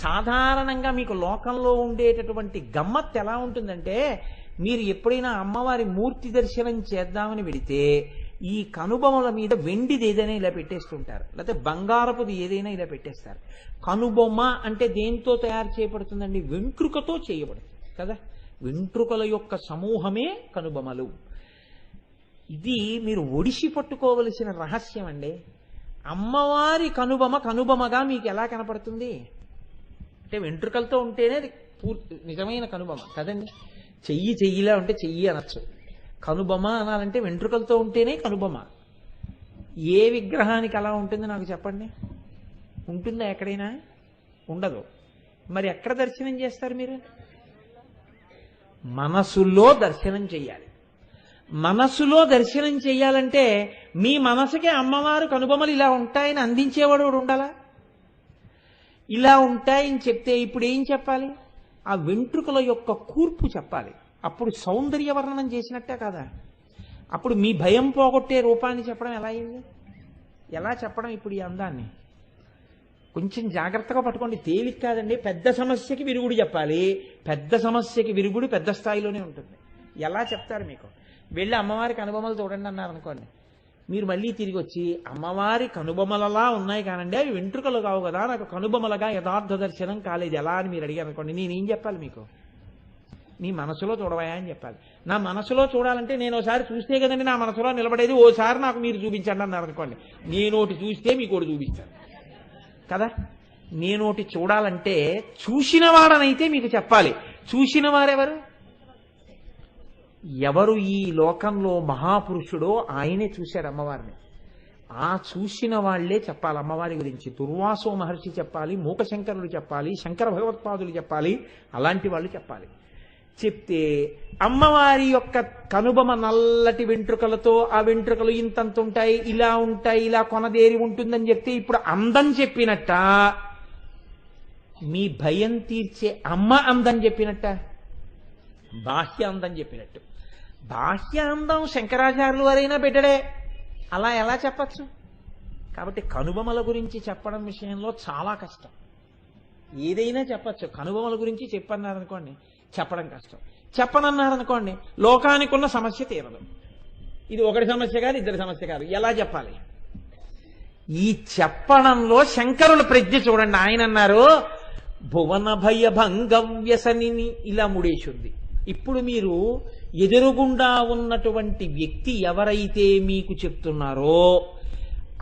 సాధారణంగా మీకు లోకంలో ఉండేటటువంటి గమ్మత్ ఎలా ఉంటుందంటే మీరు ఎప్పుడైనా అమ్మవారి మూర్తి దర్శనం చేద్దామని వెడితే ఈ కనుబొమల మీద వెండిది ఏదైనా ఇలా పెట్టేస్తుంటారు. లేకపోతే బంగారపుది ఏదైనా ఇలా పెట్టేస్తారు. కనుబొమ్మ అంటే దేంతో తయారు చేయబడుతుందండి? వెంట్రుకతో చేయబడుతుంది కదా? వెంట్రుకల యొక్క సమూహమే కనుబొమలు. ఇది మీరు ఒడిసి పట్టుకోవలసిన రహస్యం అండి అమ్మవారి కనుబొమ కనుబొమగా మీకు ఎలా కనపడుతుంది? అంటే వెంట్రుకలతో ఉంటేనే అది పూర్తి నిజమైన కనుబొమ్మ. కదండి. చెయ్యి చెయ్యిలా ఉంటే చెయ్యి అనొచ్చు. కనుబొమ్మ అనాలంటే వెంట్రుకలతో ఉంటేనే కనుబొమ్మ. ఏ విగ్రహానికి అలా ఉంటుంది నాకు చెప్పండి? ఉంటుందా ఎక్కడైనా? ఉండదు. మరి ఎక్కడ దర్శనం చేస్తారు మీరు? మనసులో దర్శనం చేయాలి మనసులో దర్శనం చేయాలంటే మీ మనసుకే అమ్మవారు కనుబొమ్మలు ఇలా ఉంటాయని అందించేవాడు ఉండాలా? ఇలా ఉంటాయని చెప్తే ఇప్పుడు ఏం చెప్పాలి? ఆ వెంట్రుకల యొక్క కూర్పు చెప్పాలి. అప్పుడు సౌందర్య వర్ణనం చేసినట్టే కదా. అప్పుడు మీ భయం పోగొట్టే రూపాన్ని చెప్పడం ఎలా అయింది? ఎలా చెప్పడం ఇప్పుడు ఈ అందాన్ని? కొంచెం జాగ్రత్తగా పట్టుకోండి. తేలిక కాదండి. పెద్ద సమస్యకి విరుగుడు చెప్పాలి. పెద్ద సమస్యకి విరుగుడు పెద్ద స్థాయిలోనే ఉంటుంది. ఎలా చెప్తారు మీకు? వెళ్ళి అమ్మవారికి అనుభవాలు చూడండి అన్నారు అనుకోండి మీరు మళ్ళీ తిరిగి వచ్చి అమ్మవారి కనుబొమలలా ఉన్నాయి కానండి అవి వెంట్రుకలు కావు కదా నాకు కనుబొమలగా యథార్థ దర్శనం కాలేదు. ఎలా అని మీరు అడిగారు అనుకోండి నేనేం చెప్పాలి మీకు? నీ మనసులో చూడవయా అని చెప్పాలి. నా మనసులో చూడాలంటే నేను ఒకసారి చూస్తే కదండి నా మనసులో నిలబడేది ఓసారి నాకు మీరు చూపించండి అన్నారు అనుకోండి. నేను ఒకటి చూస్తే మీకు ఒకటి చూపిస్తాను కదా? నేను ఒకటి చూడాలంటే చూసిన వాడనైతే మీకు చెప్పాలి. చూసిన వారెవరు? ఎవరు ఈ లోకంలో మహాపురుషుడో ఆయనే చూశారు అమ్మవారిని. ఆ చూసిన వాళ్ళే చెప్పాలి అమ్మవారి గురించి. దుర్వాసో మహర్షి చెప్పాలి మూకశంకరులు చెప్పాలి శంకర భగవత్పాదులు చెప్పాలి అలాంటి వాళ్ళు చెప్పాలి. చెప్తే అమ్మవారి యొక్క కనుబమ నల్లటి వెంట్రుకలతో ఆ వెంట్రుకలు ఇంతంత ఉంటాయి ఇలా ఉంటాయి ఇలా కొనదేరి ఉంటుందని చెప్తే ఇప్పుడు అందం చెప్పినట్ట? మీ భయం తీర్చే అమ్మ అందం చెప్పినట్ట? బాహ్య అందం చెప్పినట్టు. బాహ్యాందం శంకరాచార్యులు వారైనా పెట్టడే. అలా ఎలా చెప్పచ్చు? కాబట్టి కనుబొమల గురించి చెప్పడం విషయంలో చాలా కష్టం. ఏదైనా చెప్పచ్చు. కనుబొమల గురించి చెప్పన్నారనుకోండి చెప్పడం కష్టం. చెప్పనన్నారనుకోండి లోకానికి ఉన్న సమస్య తీరదు. ఇది ఒకటి సమస్య కాదు ఇద్దరి సమస్య కాదు. ఎలా చెప్పాలి? ఈ చెప్పడంలో శంకరుల ప్రజ్ఞ చూడండి. ఆయన అన్నారు భువన భయ భంగం వ్యసనిని ఇలా ముడేసింది ఇప్పుడు మీరు ఎదురుగుండా ఉన్నటువంటి వ్యక్తి ఎవరైతే మీకు చెప్తున్నారో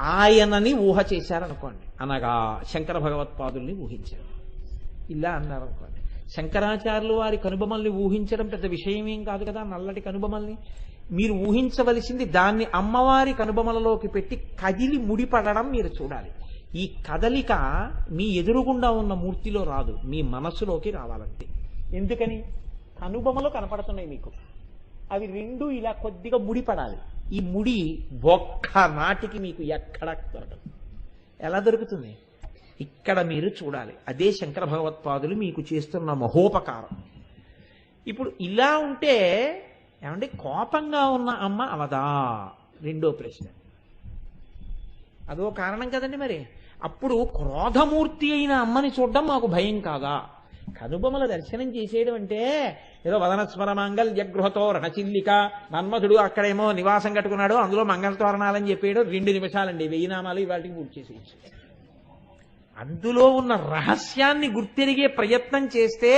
ఆయనని ఊహ చేశారనుకోండి. అనగా శంకర భగవత్పాదుల్ని ఊహించారు ఇలా అన్నారు అనుకోండి శంకరాచార్యులు వారి కనుబొమల్ని ఊహించడం పెద్ద విషయం ఏం కాదు కదా నల్లటి కనుబొమల్ని మీరు ఊహించవలసింది దాన్ని అమ్మవారి కనుబొమలలోకి పెట్టి కదిలి ముడిపడడం మీరు చూడాలి. ఈ కదలిక మీ ఎదురుగుండా ఉన్న మూర్తిలో రాదు మీ మనసులోకి రావాలంటే ఎందుకని? కనుబొమలు కనపడుతున్నాయి మీకు. అవి రెండు ఇలా కొద్దిగా ముడిపడాలి. ఈ ముడి ఒక్క నాటికి మీకు ఎక్కడ దొరకదు. ఎలా దొరుకుతుంది? ఇక్కడ మీరు చూడాలి. అదే శంకర భగవత్పాదులు మీకు చేస్తున్న మహోపకారం. ఇప్పుడు ఇలా ఉంటే ఏమంటే కోపంగా ఉన్న అమ్మ అవదా? రెండో ప్రశ్న. అదో కారణం కదండి మరి. అప్పుడు క్రోధమూర్తి అయిన అమ్మని చూడడం మాకు భయం కాదా? కనుబొమల దర్శనం చేసేయడం అంటే ఏదో వదనస్మర మాంగళ్య గృహతో రణచిల్లిక మన్మధుడు అక్కడేమో నివాసం కట్టుకున్నాడు అందులో మంగళతోరణాలని చెప్పేయడం రెండు నిమిషాలండి వెయ్యి నామాలు ఇవాటికి పూర్తి చేసేయచ్చు అందులో ఉన్న రహస్యాన్ని గుర్తెరిగే ప్రయత్నం చేస్తే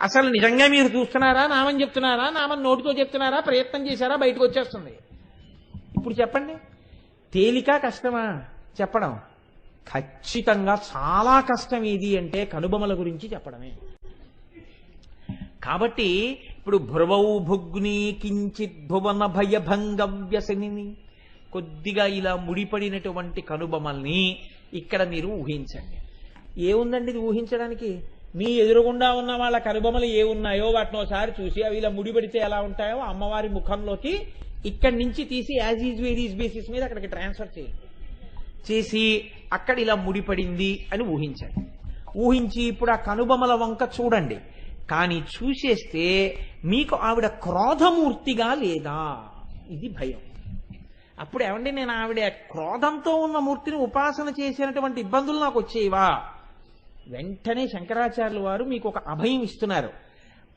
అసలు నిజంగా మీరు చూస్తున్నారా నామం చెప్తున్నారా నామం నోటితో చెప్తున్నారా ప్రయత్నం చేశారా బయటకు వచ్చేస్తుంది? ఇప్పుడు చెప్పండి. తేలిక కష్టమా? చెప్పడం. ఖచ్చితంగా చాలా కష్టం ఏది అంటే కనుబొమల గురించి చెప్పడమే. కాబట్టి ఇప్పుడు భ్రువౌ భుగ్ని కించిత్ భువన భయభంగ వ్యసనిని. కొద్దిగా ఇలా ముడిపడినటువంటి కనుబొమల్ని ఇక్కడ మీరు ఊహించండి. ఏముందండి ఇది ఊహించడానికి? మీ ఎదురుగుండా ఉన్న వాళ్ళ కనుబొమలు ఏ ఉన్నాయో వాటిని ఒకసారి చూసి అవి ఇలా ముడిపడితే ఎలా ఉంటాయో అమ్మవారి ముఖంలోకి ఇక్కడి నుంచి తీసి యాజ్ ఈజ్ వేరీస్ బేసిస్ మీద అక్కడికి ట్రాన్స్ఫర్ చేయండి. చేసి అక్కడ ఇలా ముడిపడింది అని ఊహించాడు. ఊహించి ఇప్పుడు ఆ కనుబొమల వంక చూడండి. కానీ చూసేస్తే మీకు ఆవిడ క్రోధమూర్తిగా లేదా? ఇది భయం. అప్పుడు ఏమండి నేను ఆవిడ క్రోధంతో ఉన్న మూర్తిని ఉపాసన చేసినటువంటి ఇబ్బందులు నాకు వచ్చేవా వెంటనే శంకరాచార్యుల వారు మీకు ఒక అభయం ఇస్తున్నారు.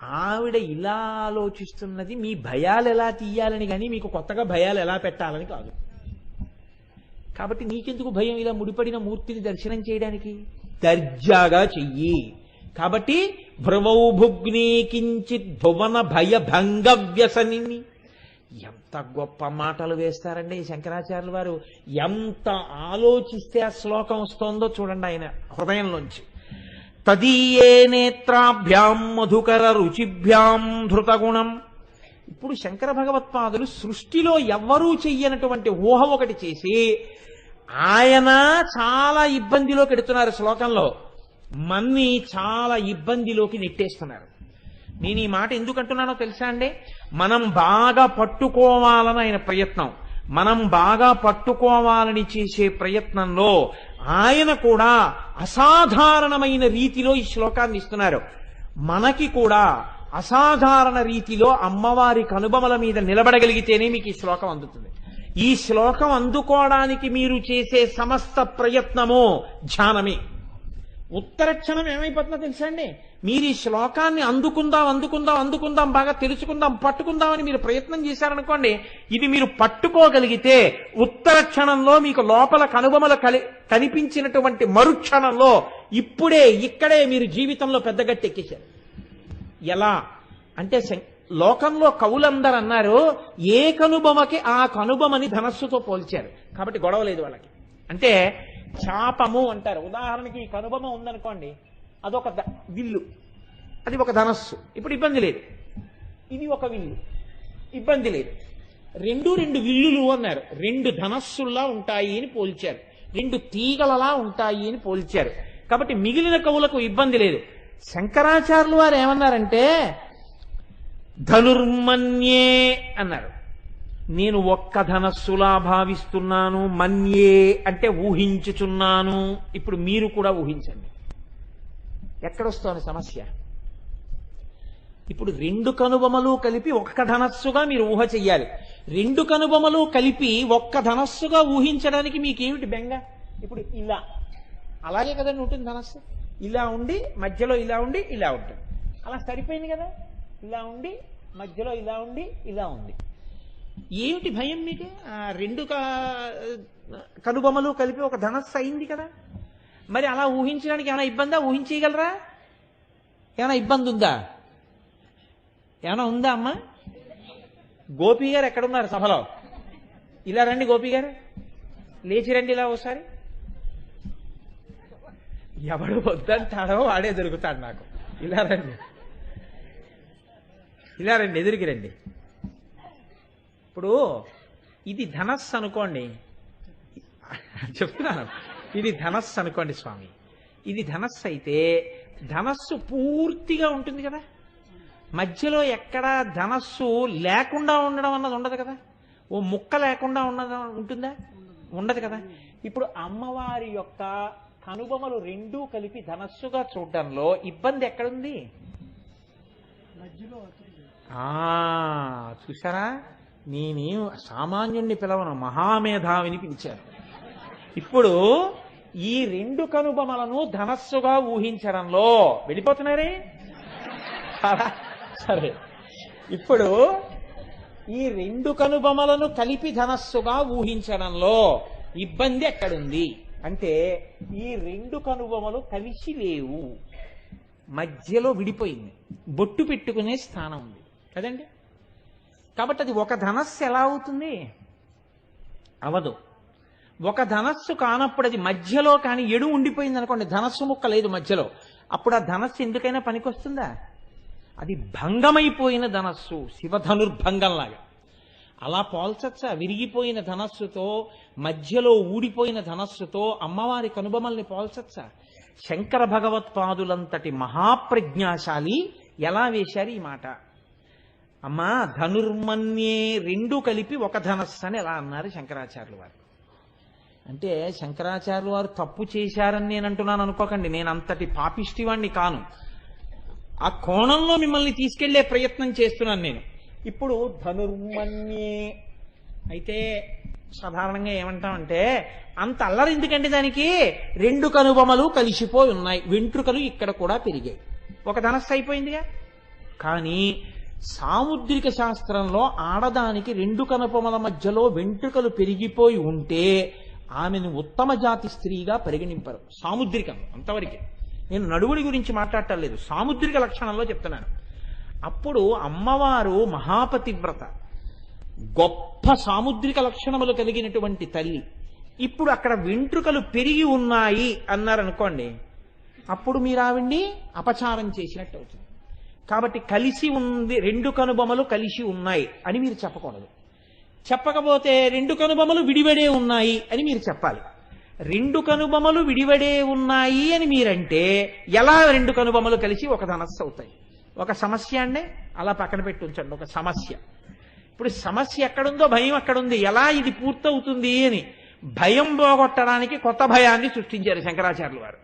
ఆవిడ ఇలా ఆలోచిస్తున్నది మీ భయాలు ఎలా తీయాలని కానీ మీకు కొత్తగా భయాలు ఎలా పెట్టాలని కాదు. కాబట్టి నీకెందుకు భయం ఇలా ముడిపడిన మూర్తిని దర్శనం చేయడానికి? దర్జాగా చెయ్యి. కాబట్టి భ్రవౌ భుగ్ని కించిత్ భువన భయ భంగ వ్యసని ఎంత గొప్ప మాటలు వేస్తారండి ఈ శంకరాచార్యుల వారు. ఎంత ఆలోచిస్తే ఆ శ్లోకం వస్తోందో చూడండి ఆయన హృదయంలోంచి. తదీయే నేత్రాభ్యాం మధుకర రుచిభ్యాం ధృతగుణం. ఇప్పుడు శంకర భగవత్పాదులు సృష్టిలో ఎవ్వరూ చెయ్యనటువంటి ఊహ ఒకటి చేసి ఆయన చాలా ఇబ్బందిలోకి ఎడుతున్నారు శ్లోకంలో. మన్ని చాలా ఇబ్బందిలోకి నెట్టేస్తున్నారు. నేను ఈ మాట ఎందుకు అంటున్నానో తెలుసా అండి? మనం బాగా పట్టుకోవాలని ఆయన ప్రయత్నం. మనం బాగా పట్టుకోవాలని చేసే ప్రయత్నంలో ఆయన కూడా అసాధారణమైన రీతిలో ఈ శ్లోకాన్ని ఇస్తున్నారు. మనకి కూడా అసాధారణ రీతిలో అమ్మవారి కనుబమల మీద నిలబడగలిగితేనే మీకు ఈ శ్లోకం అందుతుంది. ఈ శ్లోకం అందుకోవడానికి మీరు చేసే సమస్త ప్రయత్నము ధ్యానమే. ఉత్తర క్షణం ఏమైపోతుందో తెలుసా అండి? మీరు ఈ శ్లోకాన్ని అందుకుందాం అందుకుందాం అందుకుందాం బాగా తెలుసుకుందాం పట్టుకుందామని మీరు ప్రయత్నం చేశారనుకోండి ఇది మీరు పట్టుకోగలిగితే ఉత్తర క్షణంలో మీకు లోపల కనుబొమలు కలి కనిపించినటువంటి మరుక్షణంలో ఇప్పుడే ఇక్కడే మీరు జీవితంలో పెద్ద గట్టి ఎలా? అంటే లోకంలో కవులందరూ అన్నారు ఏ కనుబొమకి ఆ కనుబొమని ధనస్సుతో పోల్చారు. కాబట్టి గొడవ లేదు వాళ్ళకి. అంటే చాపము అంటారు. ఉదాహరణకి ఈ కనుబొమ ఉందనుకోండి అదొక ద- విల్లు. అది ఒక ధనస్సు. ఇప్పుడు ఇబ్బంది లేదు. ఇది ఒక విల్లు. ఇబ్బంది లేదు. రెండు రెండు విల్లులు అన్నారు. రెండు ధనస్సుల్లా ఉంటాయి అని పోల్చారు. రెండు తీగలలా ఉంటాయి అని పోల్చారు. కాబట్టి మిగిలిన కవులకు ఇబ్బంది లేదు. శంకరాచార్యులు వారు ఏమన్నారంటే ధనుర్మన్యే అన్నారు. నేను ఒక్క ధనస్సులా భావిస్తున్నాను మన్యే అంటే ఊహించుచున్నాను. ఇప్పుడు మీరు కూడా ఊహించండి. ఎక్కడొస్తోంది సమస్య? ఇప్పుడు రెండు కనుబొమలు కలిపి ఒక్క ధనస్సుగా మీరు ఊహ చెయ్యాలి. రెండు కనుబొమలు కలిపి ఒక్క ధనస్సుగా ఊహించడానికి మీకేమిటి బెంగ? ఇప్పుడు ఇలా. అలాగే కదండి ఉంటుంది ధనస్సు. ఇలా ఉండి మధ్యలో ఇలా ఉండి ఇలా ఉంటుంది. అలా సరిపోయింది కదా? ఇలా ఉండి మధ్యలో ఇలా ఉండి ఇలా ఉంది. ఏమిటి భయం మీకు? ఆ రెండు కనుబొమ్మలు కలిపి ఒక ధనస్సు అయింది కదా. మరి అలా ఊహించడానికి ఏమైనా ఇబ్బందా? ఊహించగలరా ఏమైనా ఇబ్బంది ఉందా? ఏమైనా ఉందా అమ్మా? గోపి గారు ఎక్కడున్నారు సభలో? ఇలా రండి గోపి గారు. లేచి రండి ఇలా ఒకసారి ఎవడు వద్దంటాడో వాడే దొరుకుతాడు నాకు. ఇలా రండి. ఇలా రండి ఎదురికి రండి. ఇప్పుడు ఇది ధనస్సు అనుకోండి. చెప్తున్నాను. ఇది ధనస్సు అనుకోండి స్వామి. ఇది ధనస్సు అయితే ధనస్సు పూర్తిగా ఉంటుంది కదా. మధ్యలో ఎక్కడా ధనస్సు లేకుండా ఉండడం అన్నది ఉండదు కదా. ఓ ముక్క లేకుండా ఉన్నది ఉంటుందా? ఉండదు కదా. ఇప్పుడు అమ్మవారి యొక్క కనుబొమలు రెండూ కలిపి ధనస్సుగా చూడడంలో ఇబ్బంది ఎక్కడుంది? మధ్యలో చూసారా నేనేం సామాన్యుణ్ణి పిలవను మహామేధావిని పిలిచారు ఇప్పుడు ఈ రెండు కనుబొమలను ధనస్సుగా ఊహించడంలో వెళ్ళిపోతున్నారే? సరే. ఇప్పుడు ఈ రెండు కనుబొమలను కలిపి ధనస్సుగా ఊహించడంలో ఇబ్బంది ఎక్కడుంది? అంటే ఈ రెండు కనుబొమలు కలిసి లేవు. మధ్యలో విడిపోయింది. బొట్టు పెట్టుకునే స్థానం ఉంది. కదండి? కాబట్టి అది ఒక ధనస్సు ఎలా అవుతుంది? అవదు. ఒక ధనస్సు కానప్పుడు అది మధ్యలో కానీ ఎడు ఉండిపోయింది అనుకోండి ధనస్సు ముక్క లేదు మధ్యలో. అప్పుడు ఆ ధనస్సు ఎందుకైనా పనికొస్తుందా? అది భంగమైపోయిన ధనస్సు శివధనుర్భంగంలాగా. అలా పోల్చచ్చా? విరిగిపోయిన ధనస్సుతో మధ్యలో ఊడిపోయిన ధనస్సుతో అమ్మవారి కనుబొమల్ని పోల్చచ్చా? శంకర భగవత్పాదులంతటి మహాప్రజ్ఞాశాలి ఎలా వేశారు ఈ మాట? అమ్మా ధనుర్మన్యే రెండు కలిపి ఒక ధనస్సు అని ఎలా అన్నారు శంకరాచార్యులు వారు? అంటే శంకరాచార్యులు వారు తప్పు చేశారని నేను అంటున్నాను అనుకోకండి. నేను అంతటి పాపిష్టివాణ్ణి కాను. ఆ కోణంలో మిమ్మల్ని తీసుకెళ్ళే ప్రయత్నం చేస్తున్నాను నేను. ఇప్పుడు ధనుర్మన్యే అయితే సాధారణంగా ఏమంటామంటే అంత అల్లరి ఎందుకండి దానికి? రెండు కనుబొమలు కలిసిపోయి ఉన్నాయి. వెంట్రుకలు ఇక్కడ కూడా పెరిగాయి. ఒక ధనస్సు అయిపోయిందిగా. కానీ సాముద్రిక శాస్త్రంలో ఆడదానికి రెండు కనుపమల మధ్యలో వెంట్రుకలు పెరిగిపోయి ఉంటే ఆమెను ఉత్తమ జాతి స్త్రీగా పరిగణింపరు. సాముద్రికం అంతవరకే. నేను నడువుడి గురించి మాట్లాడటం లేదు. సాముద్రిక లక్షణంలో చెప్తున్నాను. అప్పుడు అమ్మవారు మహాపతివ్రత. గొప్ప సాముద్రిక లక్షణములు కలిగినటువంటి తల్లి. ఇప్పుడు అక్కడ వెంట్రుకలు పెరిగి ఉన్నాయి అన్నారనుకోండి అప్పుడు మీరు ఆవిడ్ని అపచారం చేసినట్టు అవుతుంది. కాబట్టి కలిసి ఉంది రెండు కనుబొమలు కలిసి ఉన్నాయి అని మీరు చెప్పకూడదు. చెప్పకపోతే రెండు కనుబొమలు విడివడే ఉన్నాయి అని మీరు చెప్పాలి. రెండు కనుబొమలు విడివడే ఉన్నాయి అని మీరంటే ఎలా రెండు కనుబొమలు కలిసి ఒక ధనస్సు అవుతాయి? ఒక సమస్య అండి అలా పక్కన పెట్టి ఉంచండి ఒక సమస్య. ఇప్పుడు సమస్య ఎక్కడుందో భయం ఎక్కడుంది ఎలా ఇది పూర్తవుతుంది అని భయం పోగొట్టడానికి కొత్త భయాన్ని సృష్టించారు శంకరాచార్యులు వారు.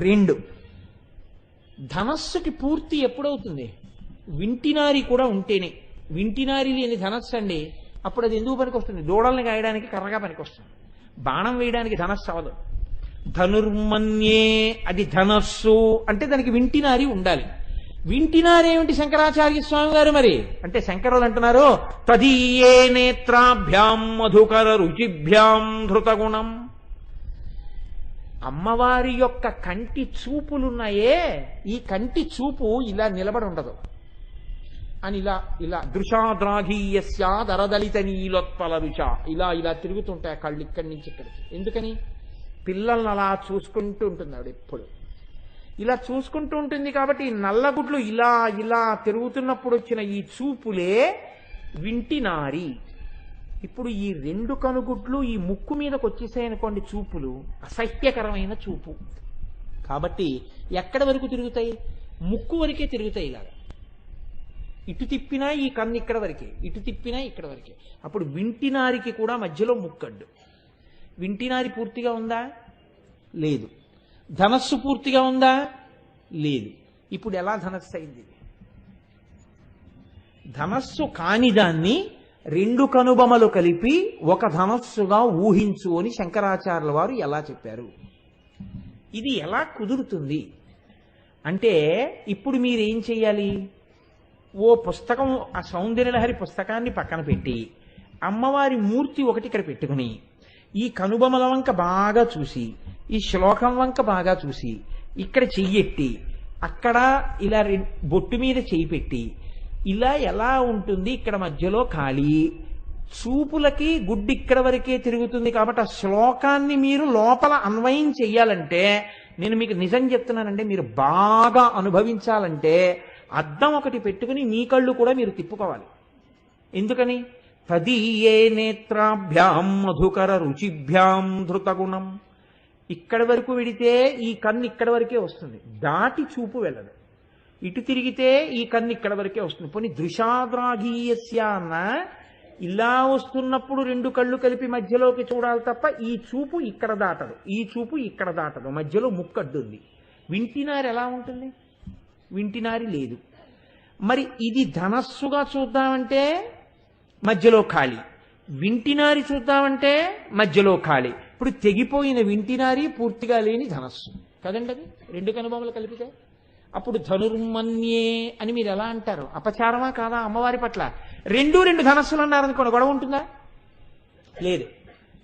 రెండు ధనస్సుకి పూర్తి ఎప్పుడవుతుంది? వింటినారి కూడా ఉంటేనే. వింటినారి లేని ధనస్సు అండి అప్పుడు అది ఎందుకు పనికొస్తుంది? దూడల్ని గాయడానికి కర్రగా పనికొస్తుంది. బాణం వేయడానికి ధనస్సు అవదు ధనుర్మన్యే అది ధనస్సు అంటే దానికి వింటినారి ఉండాలి. వింటినారేమిటి శంకరాచార్య స్వామి గారు మరి? అంటే శంకరులు అంటున్నారు తదీయే నేత్రాభ్యాం మధుకర రుచిభ్యాం ధృతగుణం. అమ్మవారి యొక్క కంటి చూపులున్నాయే. ఈ కంటి చూపు ఇలా నిలబడి ఉండదు. అని ఇలా ఇలా దృశాద్రాఘీయస్యాదరదలిత నీలోత్పల రుచ ఇలా ఇలా తిరుగుతుంటాయి కళ్ళు ఇక్కడి నుంచి ఇక్కడికి ఎందుకని? పిల్లల్ని అలా చూసుకుంటూ ఉంటుంది ఆవిడ ఎప్పుడు. ఇలా చూసుకుంటూ ఉంటుంది కాబట్టి నల్లగుడ్లు ఇలా ఇలా తిరుగుతున్నప్పుడు వచ్చిన ఈ చూపులే వింటినారి ఇప్పుడు ఈ రెండు కనుగుడ్లు ఈ ముక్కు మీదకి వచ్చేసాయనుకోండి చూపులు అసహ్యకరమైన చూపు. కాబట్టి ఎక్కడి వరకు తిరుగుతాయి? ముక్కు వరకే తిరుగుతాయి ఇలాగా. ఇటు తిప్పినా ఈ కన్ను ఇక్కడ వరకే ఇటు తిప్పినా ఇక్కడ వరకే. అప్పుడు వింటినారికి కూడా మధ్యలో ముక్కడ్డు. వింటినారి పూర్తిగా ఉందా? లేదు. ధనస్సు పూర్తిగా ఉందా? లేదు. ఇప్పుడు ఎలా ధనస్సు అయింది? ధనస్సు కాని దాన్ని రెండు కనుబొమలు కలిపి ఒక ధనస్సుగా ఊహించు అని శంకరాచార్యుల వారు ఎలా చెప్పారు. ఇది ఎలా కుదురుతుంది? అంటే ఇప్పుడు మీరేం చెయ్యాలి? ఓ పుస్తకం ఆ సౌందర్యలహరి పుస్తకాన్ని పక్కన పెట్టి అమ్మవారి మూర్తి ఒకటి ఇక్కడ పెట్టుకుని ఈ కనుబొమల వంక బాగా చూసి ఈ శ్లోకం వంక బాగా చూసి ఇక్కడ చెయ్యెట్టి అక్కడ ఇలా బొట్టు మీద చేయి పెట్టి ఇలా ఎలా ఉంటుంది ఇక్కడ మధ్యలో ఖాళీ? చూపులకి గుడ్డి ఇక్కడ వరకే తిరుగుతుంది కాబట్టి ఆ శ్లోకాన్ని మీరు లోపల అన్వయం చెయ్యాలంటే నేను మీకు నిజం చెప్తున్నానంటే మీరు బాగా అనుభవించాలంటే అద్దం ఒకటి పెట్టుకుని మీ కళ్ళు కూడా మీరు తిప్పుకోవాలి. ఎందుకని? తదీయే నేత్రాభ్యాం మధుకర రుచిభ్యాం ధృతగుణం. ఇక్కడి వరకు విడితే ఈ కన్ను ఇక్కడ వరకే వస్తుంది. దాటి చూపు వెళ్ళదు. ఇటు తిరిగితే ఈ కన్ను ఇక్కడ వరకే వస్తుంది. పోనీ దృశాద్రాఘీయస్య అన్న ఇలా వస్తున్నప్పుడు రెండు కళ్ళు కలిపి మధ్యలోకి చూడాలి తప్ప ఈ చూపు ఇక్కడ దాటదు. ఈ చూపు ఇక్కడ దాటదు. మధ్యలో ముక్కడ్డుంది. వింటినారు ఎలా ఉంటుంది? వింటినారి లేదు. మరి ఇది ధనస్సుగా చూద్దామంటే మధ్యలో ఖాళీ. వింటినారి చూద్దామంటే మధ్యలో ఖాళీ. ఇప్పుడు తెగిపోయిన వింటినారి పూర్తిగా లేని ధనస్సు. కదండి అది రెండు కనుబొమ్మలు కలిపితే? అప్పుడు ధనుర్మన్యే అని మీరు ఎలా అంటారు? అపచారమా కాదా అమ్మవారి పట్ల? రెండు రెండు ధనస్సులు అన్నారనుకోండి గొడవ ఉంటుందా? లేదు.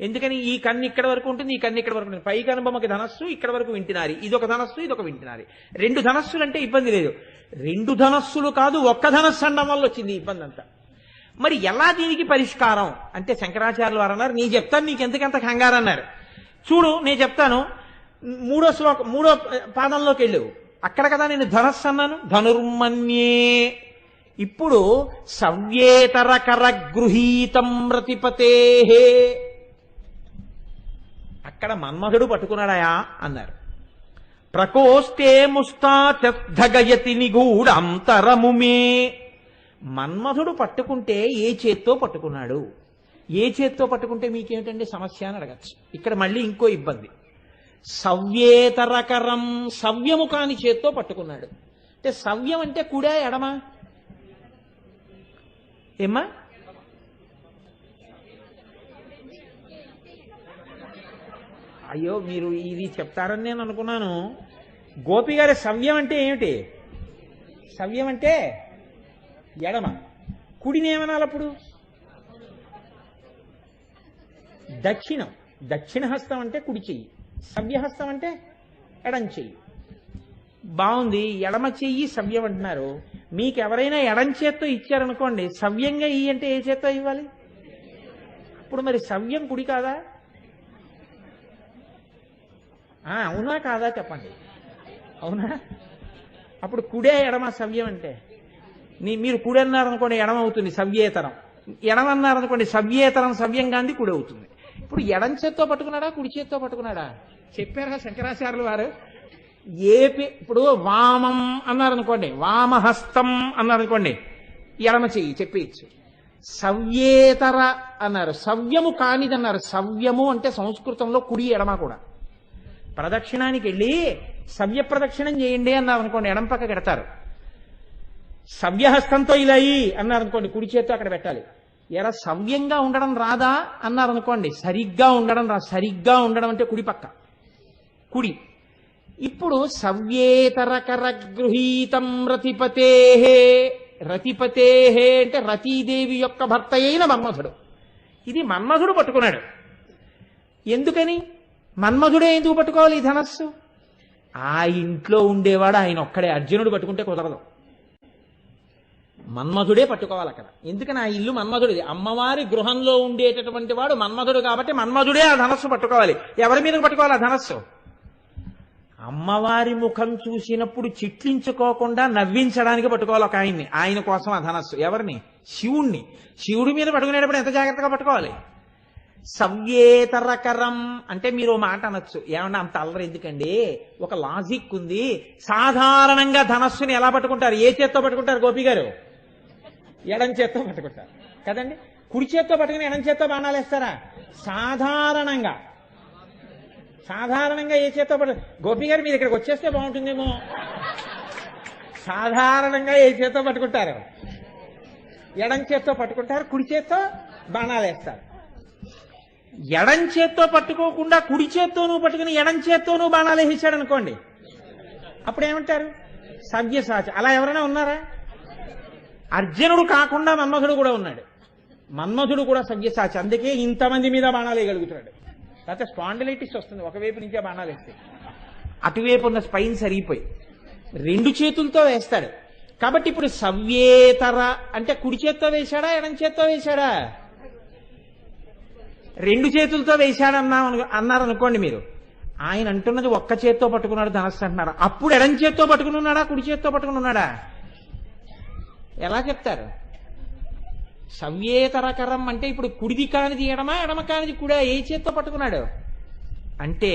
ఎందుకని? ఈ కన్ను ఇక్కడ వరకు ఉంటుంది ఈ కన్ను ఇక్కడ వరకు ఉంటుంది. పై కనుబొమ్మకి ధనస్సు ఇక్కడ వరకు వింటినారి ఇది ఒక ధనస్సు ఇది ఒక వింటినారి రెండు ధనస్సులు అంటే ఇబ్బంది లేదు. రెండు ధనస్సులు కాదు ఒక్క ధనస్సు అనడం వల్ల వచ్చింది ఇబ్బంది అంతా మరి ఎలా దీనికి పరిష్కారం? అంటే శంకరాచార్యులు వారు అన్నారు నీ చెప్తాను నీకు ఎందుకంత కంగారు? అన్నారు. చూడు నేను చెప్తాను. మూడో శ్లోకం మూడో పాదంలోకి వెళ్ళావు అక్కడ కదా నేను ధనస్సు అన్నాను? ధనుర్మన్యే. ఇప్పుడు సవ్యేతరకర గృహీతం ప్రతిపతే అక్కడ మన్మధుడు పట్టుకున్నాడయా? అన్నారు. ప్రకోష్టే ముస్తాచగయతి నిగూఢంతరముమే మన్మధుడు పట్టుకుంటే ఏ చేత్తో పట్టుకున్నాడు? ఏ చేత్తో పట్టుకుంటే మీకేమిటండి సమస్య అని అడగచ్చు. ఇక్కడ మళ్ళీ ఇంకో ఇబ్బంది. సవ్యేతరకరం సవ్యము కాని చేత్తో పట్టుకున్నాడు. అంటే సవ్యం అంటే కుడా ఎడమా? ఏమ్మా? అయ్యో మీరు ఇది చెప్తారని నేను అనుకున్నాను. గోపి గారి సవ్యం అంటే ఏమిటి? సవ్యం అంటే ఎడమ. కుడిని ఏమనాలి అప్పుడు? దక్షిణం. దక్షిణ హస్తం అంటే కుడి చెయ్యి. సవ్యహస్తం అంటే ఎడం చెయ్యి. బాగుంది ఎడమ చెయ్యి సవ్యం అంటున్నారు. మీకు ఎవరైనా ఎడం చేత్తో ఇచ్చారనుకోండి సవ్యంగా ఇయ్యి అంటే ఏ చేత్తో ఇవ్వాలి? అప్పుడు మరి సవ్యం కుడి కాదా? అవునా కాదా చెప్పండి. అవునా? అప్పుడు కుడే ఎడమ సవ్యం అంటే? నీ మీరు కుడి అన్నారనుకోండి ఎడమ అవుతుంది సవ్యేతరం ఎడమ అన్నారనుకోండి సవ్యేతరం సవ్యం గాంధీ కుడి అవుతుంది ఇప్పుడు ఎడం చేత్తో పట్టుకున్నాడా కుడి చేత్తో పట్టుకున్నాడా? చెప్పారా శంకరాచార్యులు వారు. ఏ పే- ఇప్పుడు వామం అన్నారనుకోండి వామహస్తం అన్నారనుకోండి ఎడమ చెయ్యి చెప్పేయచ్చు. సవ్యేతర అన్నారు సవ్యము కానిదన్నారు సవ్యము అంటే సంస్కృతంలో కుడి ఎడమ కూడా. ప్రదక్షిణానికి వెళ్ళి సవ్య ప్రదక్షిణం చేయండి అన్నారు అనుకోండి ఎడం పక్క పెడతారు సవ్యహస్తంతో ఇలా అన్నారు అనుకోండి కుడి చేత్తో అక్కడ పెట్టాలి. ఎర సవ్యంగా ఉండడం రాదా అన్నారు అనుకోండి సరిగ్గా ఉండడం రా సరిగ్గా ఉండడం అంటే కుడి పక్క. కుడి. ఇప్పుడు సవ్యేతరకర గృహీతం రతిపతే రతిపతే అంటే రతీదేవి యొక్క భర్త అయిన మన్మధుడు. ఇది మన్మధుడు పట్టుకున్నాడు. ఎందుకని? మన్మధుడే ఎందుకు పట్టుకోవాలి ఈ ధనస్సు? ఆ ఇంట్లో ఉండేవాడు ఆయన ఒక్కడే. అర్జునుడు పట్టుకుంటే కుదరదు. మన్మధుడే పట్టుకోవాలి అక్కడ. ఎందుకని ఆ ఇల్లు మన్మధుడిది? అమ్మవారి గృహంలో ఉండేటటువంటి వాడు మన్మధుడు కాబట్టి మన్మధుడే ఆ ధనస్సు పట్టుకోవాలి. ఎవరి మీద పట్టుకోవాలి ఆ ధనస్సు? అమ్మవారి ముఖం చూసినప్పుడు చిట్లించుకోకుండా నవ్వించడానికి పట్టుకోవాలి ఒక ఆయన్ని. ఆయన కోసం ఆ ధనస్సు. ఎవరిని? శివుణ్ణి. శివుడి మీద పట్టుకునేటప్పుడు ఎంత జాగ్రత్తగా పట్టుకోవాలి? సవ్యేతరకరం అంటే మీరు ఓ మాట అనొచ్చు. ఏమన్నా అంత అల్లరి ఎందుకండి? ఒక లాజిక్ ఉంది. సాధారణంగా ధనస్సుని ఎలా పట్టుకుంటారు? ఏ చేత్తో పట్టుకుంటారు గోపి గారు? ఎడం చేత్తో పట్టుకుంటారు. కదండి? కుడి చేత్తో పట్టుకుని ఎడం చేత్తో బాణాలు వేస్తారా? సాధారణంగా. సాధారణంగా ఏ చేత్తో పట్టు? గోపి గారు మీరు ఇక్కడికి వచ్చేస్తే బాగుంటుందేమో. సాధారణంగా ఏ చేత్తో పట్టుకుంటారు? ఎడం చేత్తో పట్టుకుంటారు కుడి చేత్తో బాణాలు వేస్తారు. ఎడం చేత్తో పట్టుకోకుండా కుడి చేత్తోనూ పట్టుకుని ఎడం చేత్తోనూ బాణాలు వేసాడు అనుకోండి అప్పుడు ఏమంటారు? సవ్యసాచి. అలా ఎవరైనా ఉన్నారా? అర్జునుడు కాకుండా మన్మధుడు కూడా ఉన్నాడు. మన్మధుడు కూడా సవ్యసాచి. అందుకే ఇంతమంది మీద బాణాలు వేయగలుగుతున్నాడు. లేకపోతే స్పాండిలైటిస్ వస్తుంది. ఒకవైపు నుంచే బాణాలు వేస్తే. అటువైపు ఉన్న స్పైన్ సరిగిపోయి. రెండు చేతులతో వేస్తాడు. కాబట్టి ఇప్పుడు సవ్యేతర అంటే కుడి చేత్తో వేశాడా ఎడం చేత్తో వేశాడా? రెండు చేతులతో వేశాడన్నా అన్నారు అనుకోండి మీరు. ఆయన అంటున్నది ఒక్క చేత్తో పట్టుకున్నాడు ధనస్సు అంటున్నారు అప్పుడు ఎడం చేత్తో పట్టుకుని ఉన్నాడా కుడి చేత్తో పట్టుకుని ఉన్నాడా? ఎలా చెప్తారు? సవ్యేతరకరం అంటే ఇప్పుడు కుడిది కానిది ఎడమా ఎడమ కానిది కూడా ఏ చేత్తో పట్టుకున్నాడు? అంటే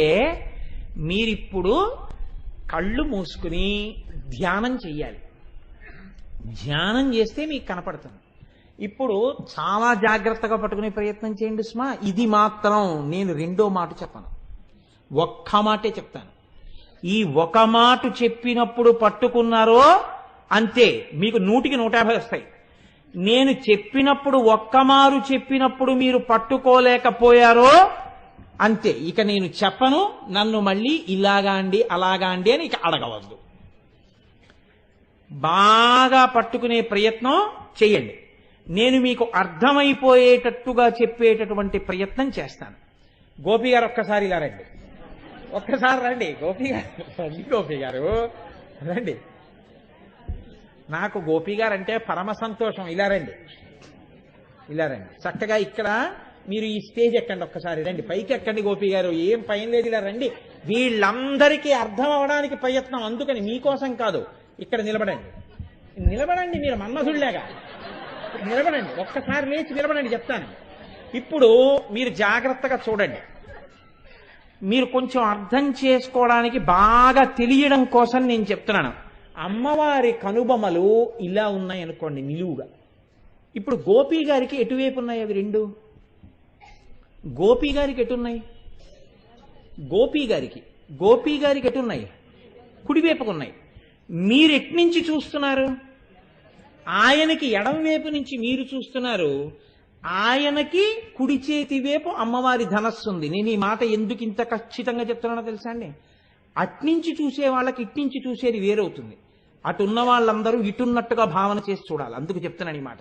మీరిప్పుడు కళ్ళు మూసుకుని ధ్యానం చెయ్యాలి. ధ్యానం చేస్తే మీకు కనపడుతుంది. ఇప్పుడు చాలా జాగ్రత్తగా పట్టుకునే ప్రయత్నం చేయండి సుమా. ఇది మాత్రం నేను రెండో మాట చెప్పను. ఒక్క మాటే చెప్తాను. ఈ ఒక మాట చెప్పినప్పుడు పట్టుకున్నారో అంతే మీకు నూటికి నూట యాభై వస్తాయి. నేను చెప్పినప్పుడు ఒక్కమారు చెప్పినప్పుడు మీరు పట్టుకోలేకపోయారో అంతే. ఇక నేను చెప్పను నన్ను మళ్ళీ ఇలాగా అండి అలాగా అండి అని ఇక అడగవద్దు. బాగా పట్టుకునే ప్రయత్నం చేయండి. నేను మీకు అర్థమైపోయేటట్టుగా చెప్పేటటువంటి ప్రయత్నం చేస్తాను. గోపి గారు ఒక్కసారి ఇలా రండి. ఒక్కసారి రండి. గోపి గారు రండి గోపి గారు. రండి. నాకు గోపి పరమ సంతోషం. ఇలా రండి. ఇలా రండి. చక్కగా ఇక్కడ మీరు ఈ స్టేజ్ ఎక్కండి ఒక్కసారి రండి. పైకి ఎక్కండి గోపి గారు. ఏం పైన లేదు ఇలా రండి. వీళ్ళందరికీ అర్థం అవడానికి ప్రయత్నం. అందుకని మీకోసం కాదు. ఇక్కడ నిలబడండి. నిలబడండి మీరు మన్మధుళ్ళేగా. నిలబడండి. ఒక్కసారి లేచి నిలబడండి చెప్తాను. ఇప్పుడు మీరు జాగ్రత్తగా చూడండి. మీరు కొంచెం అర్థం చేసుకోవడానికి బాగా తెలియడం కోసం నేను చెప్తున్నాను. అమ్మవారి కనుబొమలు ఇలా ఉన్నాయి అనుకోండి నిలువుగా. ఇప్పుడు గోపీ గారికి ఎటువైపు ఉన్నాయి అవి రెండు? గోపీ గారికి ఎటున్నాయి? గోపీ గారికి. గోపి గారికి ఎటున్నాయి? కుడివైపుకు ఉన్నాయి. మీరు ఎట్నుంచి చూస్తున్నారు? ఆయనకి ఎడం వైపు నుంచి మీరు చూస్తున్నారు. ఆయనకి కుడి చేతి వైపు అమ్మవారి ధనస్సు ఉంది. నేను ఈ మాట ఎందుకు ఇంత ఖచ్చితంగా చెప్తున్నానో తెలుసా అండి? అట్నుంచి చూసే వాళ్ళకి ఇట్నుంచి చూసేది వేరవుతుంది. అటు ఉన్న వాళ్ళందరూ ఇటున్నట్టుగా భావన చేసి చూడాలి. అందుకు చెప్తున్నాను ఈ మాట.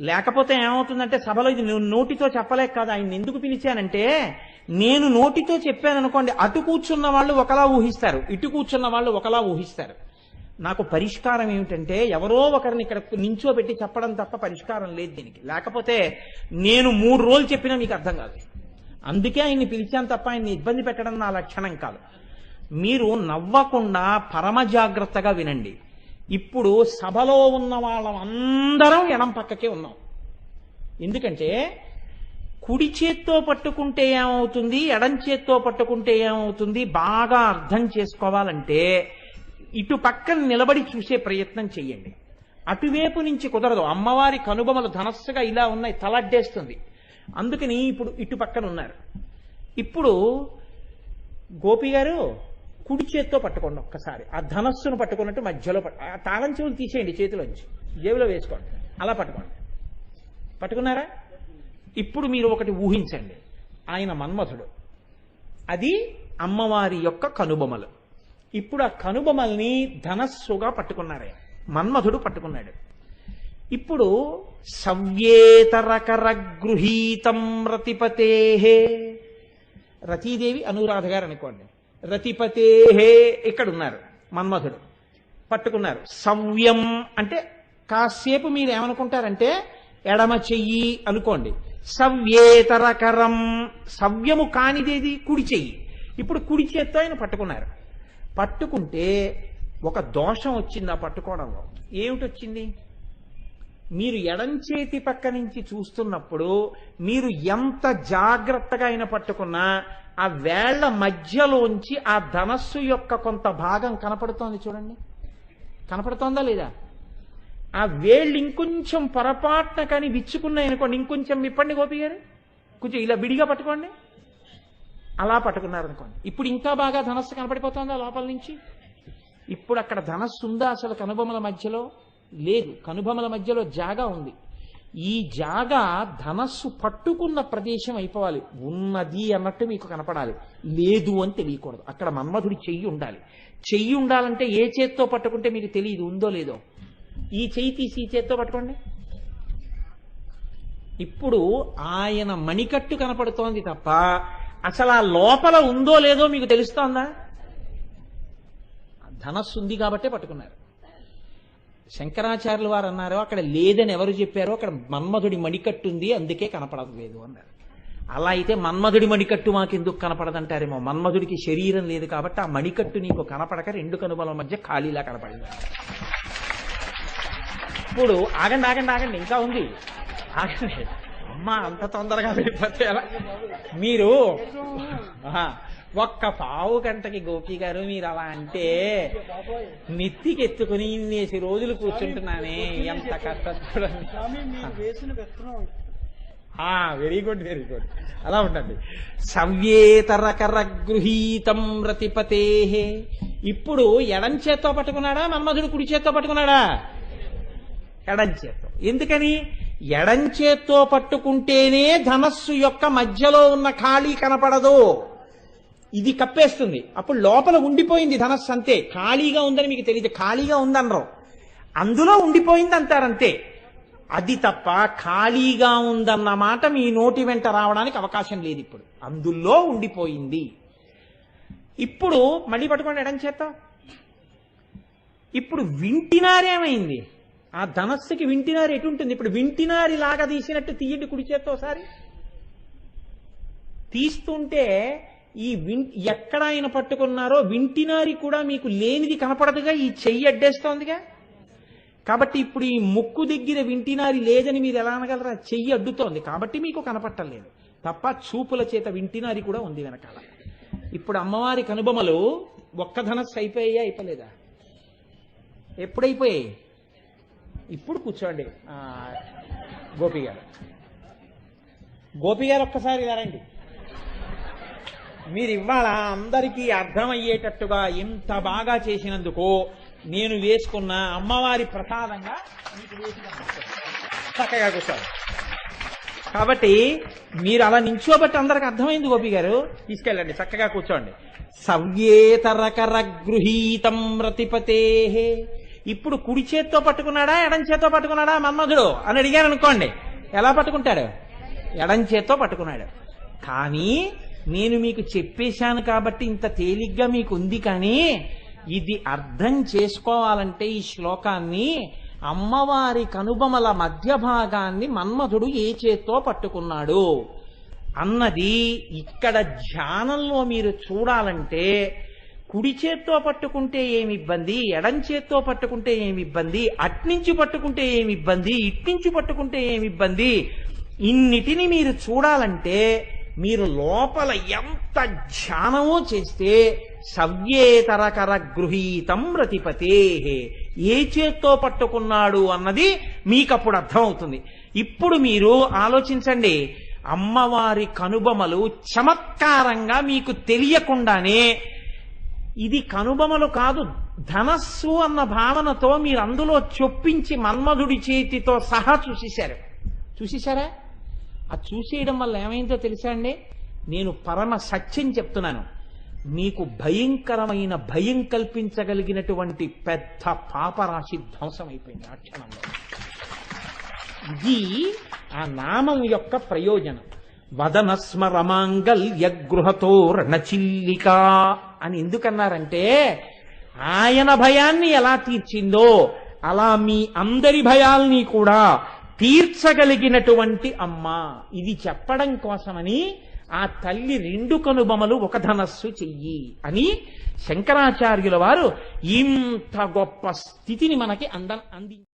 లేకపోతే ఏమవుతుందంటే సభలో ఇది నోటితో చెప్పలేక కాదు ఆయన ఎందుకు పిలిచానంటే నేను నోటితో చెప్పాను అనుకోండి అటు కూర్చున్న వాళ్ళు ఒకలా ఊహిస్తారు ఇటు కూర్చున్న వాళ్ళు ఒకలా ఊహిస్తారు. నాకు పరిష్కారం ఏమిటంటే ఎవరో ఒకరిని ఇక్కడ నించోబెట్టి చెప్పడం తప్ప పరిష్కారం లేదు దీనికి. లేకపోతే నేను మూడు రోజులు చెప్పినా మీకు అర్థం కాదు. అందుకే ఆయన్ని పిలిచాను తప్ప ఆయన్ని ఇబ్బంది పెట్టడం నా లక్షణం కాదు. మీరు నవ్వకుండా పరమ జాగ్రత్తగా వినండి. ఇప్పుడు సభలో ఉన్న వాళ్ళం అందరం ఎడం పక్కకే ఉన్నాం. ఎందుకంటే కుడి చేత్తో పట్టుకుంటే ఏమవుతుంది ఎడం చేత్తో పట్టుకుంటే ఏమవుతుంది బాగా అర్థం చేసుకోవాలంటే ఇటు పక్కన నిలబడి చూసే ప్రయత్నం చేయండి అటువైపు నుంచి కుదరదు. అమ్మవారి కనుబొమలు ధనస్సుగా ఇలా ఉన్నాయి తలడ్డేస్తుంది. అందుకని ఇప్పుడు ఇటు పక్కన ఉన్నారు. ఇప్పుడు గోపి గారు కుడి చేత్తో పట్టుకోండి ఒక్కసారి. ఆ ధనస్సును పట్టుకున్నట్టు మధ్యలో పట్టు ఆ తాళం చెవులు తీసేయండి చేతిలోంచి. జేబులో వేసుకోండి. అలా పట్టుకోండి. పట్టుకున్నారా? ఇప్పుడు మీరు ఒకటి ఊహించండి. ఆయన మన్మథుడు అది అమ్మవారి యొక్క కనుబొమలు. ఇప్పుడు ఆ కనుబొమల్ని ధనస్సుగా పట్టుకున్నారే. మన్మథుడు పట్టుకున్నాడు. ఇప్పుడు సవ్యేతరకర గృహీతం రతిపతే రతీదేవి అనురాధ గారు అనుకోండి. రతిపతే ఇక్కడ ఉన్నారు మన్మధుడు. పట్టుకున్నారు. సవ్యం అంటే కాసేపు మీరు ఏమనుకుంటారంటే ఎడమ చెయ్యి అనుకోండి. సవ్యేతరకరం. సవ్యము కానిదేది కుడి చెయ్యి. ఇప్పుడు కుడి చేత్తో ఆయన పట్టుకున్నారు. పట్టుకుంటే ఒక దోషం వచ్చింది ఆ పట్టుకోవడంలో. ఏమిటి వచ్చింది మీరు ఎడం చేతి పక్క నుంచి చూస్తున్నప్పుడు మీరు ఎంత జాగ్రత్తగా అయినా పట్టుకున్నా ఆ వేళ్ళ మధ్యలోంచి ఆ ధనస్సు యొక్క కొంత భాగం కనపడుతోంది చూడండి. కనపడుతోందా లేదా? ఆ వేళ్ళు ఇంకొంచెం పొరపాటున కానీ విచ్చుకున్నాయి అనుకోండి ఇంకొంచెం విప్పండి గోపి గారు. కొంచెం ఇలా విడిగా పట్టుకోండి. అలా పట్టుకున్నారు అనుకోండి ఇప్పుడు ఇంకా బాగా ధనస్సు కనపడిపోతుందా లోపల నుంచి? ఇప్పుడు అక్కడ ధనస్సు ఉందా? అసలు కనుబొమల మధ్యలో లేదు. కనుబొమల మధ్యలో జాగా ఉంది. ఈ జాగా ధనస్సు పట్టుకున్న ప్రదేశం అయిపోవాలి. ఉన్నది అన్నట్టు మీకు కనపడాలి. లేదు అని తెలియకూడదు. అక్కడ మన్మధుడి చెయ్యి ఉండాలి. చెయ్యి ఉండాలంటే ఏ చేత్తో పట్టుకుంటే మీకు తెలియదు ఉందో లేదో? ఈ చెయ్యి తీసి ఈ చేత్తో పట్టుకోండి. ఇప్పుడు ఆయన మణికట్టు కనపడుతోంది తప్ప అసలు ఆ లోపల ఉందో లేదో మీకు తెలుస్తోందా? ధనస్సు ఉంది కాబట్టే పట్టుకున్నారు. శంకరాచార్యులు వారు అన్నారు అక్కడ లేదని ఎవరు చెప్పారో అక్కడ మన్మధుడి మణికట్టు ఉంది అందుకే కనపడలేదు అన్నారు. అలా అయితే మన్మధుడి మణికట్టు మాకెందుకు కనపడదంటారేమో? మన్మధుడికి శరీరం లేదు కాబట్టి ఆ మణికట్టు నీకు కనపడక రెండు కనుబల మధ్య ఖాళీలా కనపడింది. ఇప్పుడు ఆగండి ఆగండి ఆగండి ఇంకా ఉంది. ఆగండి. అమ్మ అంత తొందరగా వెళ్ళిపోతే మీరు ఒక్క పావు గంటకి గోపి గారు మీరు అలా అంటే నెత్తికి ఎత్తుకుని ఇన్నేసి రోజులు కూర్చుంటున్నానే. ఎంత కష్టం చూడండి. వెరీ గుడ్ వెరీ గుడ్ అలా ఉండండి. సవ్యేతరకర గృహీతం రతిపతే. ఇప్పుడు ఎడం చేత్తో పట్టుకున్నాడా? మన్మధుడు కుడి చేత్తో పట్టుకున్నాడా? ఎడం చేత్తో. ఎందుకని? ఎడం చేత్తో పట్టుకుంటేనే ధనస్సు యొక్క మధ్యలో ఉన్న ఖాళీ కనపడదు. ఇది కప్పేస్తుంది. అప్పుడు లోపల ఉండిపోయింది ధనస్సు అంతే. ఖాళీగా ఉందని మీకు తెలియదు. ఖాళీగా ఉందనరు. అందులో ఉండిపోయింది అంటారంతే అది తప్ప ఖాళీగా ఉందన్న మాట మీ నోటి వెంట రావడానికి అవకాశం లేదు ఇప్పుడు. అందులో ఉండిపోయింది. ఇప్పుడు మళ్ళీ పట్టుకోండి ఎడం చేత ఇప్పుడు వింటినారేమైంది ఆ ధనస్సుకి వింటినారు ఎటుంటుంది? ఇప్పుడు వింటినారి లాగా తీసినట్టు తీయండి కుడి చేత్తో ఒకసారి. తీస్తుంటే ఈ విన్ ఎక్కడ ఆయన పట్టుకున్నారో వింటినారి కూడా మీకు లేనిది కనపడదుగా ఈ చెయ్యి అడ్డేస్తోందిగా. కాబట్టి ఇప్పుడు ఈ ముక్కు దగ్గర వింటినారి లేదని మీరు ఎలా అనగలరా? చెయ్యి అడ్డుతోంది. కాబట్టి మీకు కనపట్టలేదు తప్ప చూపుల చేత వింటినారి కూడా ఉంది వెనకాల. ఇప్పుడు అమ్మవారి కనుబొమలు ఒక్క ధనస్సు అయిపోయాయా? అయిపోలేదా? ఎప్పుడైపోయాయి? ఇప్పుడు కూర్చోండి. గోపి గారు. గోపి గారు ఒక్కసారి రండి. మీరు ఇవాళ అందరికీ అర్థమయ్యేటట్టుగా ఎంత బాగా చేసినందుకు నేను వేసుకున్న అమ్మవారి ప్రసాదంగా మీకు చక్కగా కూర్చోండి. కాబట్టి మీరు అలా నించోబట్టి అందరికి అర్థమైంది గోపి గారు? తీసుకెళ్ళండి చక్కగా కూర్చోండి. సవ్యేతరకర గృహీతం రతిపతే. ఇప్పుడు కుడి చేత్తో పట్టుకున్నాడా ఎడం చేత్తో పట్టుకున్నాడా మన్మధుడు? అని అడిగాను అనుకోండి. ఎలా పట్టుకుంటాడు? ఎడం చేత్తో పట్టుకున్నాడు. కానీ నేను మీకు చెప్పేశాను కాబట్టి ఇంత తేలిగ్గా మీకు ఉంది కానీ ఇది అర్థం చేసుకోవాలంటే ఈ శ్లోకాన్ని అమ్మవారి కనుబొమల మధ్య భాగాన్ని మన్మధుడు ఏ చేత్తో పట్టుకున్నాడు? అన్నది ఇక్కడ ధ్యానంలో మీరు చూడాలంటే కుడి చేత్తో పట్టుకుంటే ఏమి ఇబ్బంది ఎడం చేత్తో పట్టుకుంటే ఏమి ఇబ్బంది అట్నుంచి పట్టుకుంటే ఏమి ఇబ్బంది ఇట్నుంచి పట్టుకుంటే ఏమి ఇబ్బంది? ఇన్నిటిని మీరు చూడాలంటే మీరు లోపల ఎంత ధ్యానమో చేస్తే సవ్యేతరకర గృహీతం రతిపతే ఏ చేత్తో పట్టుకున్నాడు అన్నది మీకప్పుడు అర్థమవుతుంది. ఇప్పుడు మీరు ఆలోచించండి. అమ్మవారి కనుబొమలు చమత్కారంగా మీకు తెలియకుండానే ఇది కనుబొమలు కాదు ధనస్సు అన్న భావనతో మీరు అందులో చొప్పించి మన్మధుడి చేతితో సహా చూసేశారు. చూసేశారా? ఆ చూసేయడం వల్ల ఏమైందో తెలుసా అండి? నేను పరమ సత్యం చెప్తున్నాను. మీకు భయంకరమైన భయం కల్పించగలిగినటువంటి పెద్ద పాపరాశి ధ్వంసం అయిపోయింది ఆ క్షణంలో ఇది ఆ నామం యొక్క ప్రయోజనం. వదనస్మరమాంగల్య గృహతో రణచిల్లిక అని ఎందుకన్నారంటే ఆయన భయాన్ని ఎలా తీర్చిందో అలా మీ అందరి భయాల్ని కూడా తీర్చగలిగినటువంటి అమ్మ. ఇది చెప్పడం కోసమని ఆ తల్లి రెండు కనుబొమలు ఒక ధనస్సు చెయ్యి అని శంకరాచార్యుల వారు ఇంత గొప్ప స్థితిని మనకి అంద అంది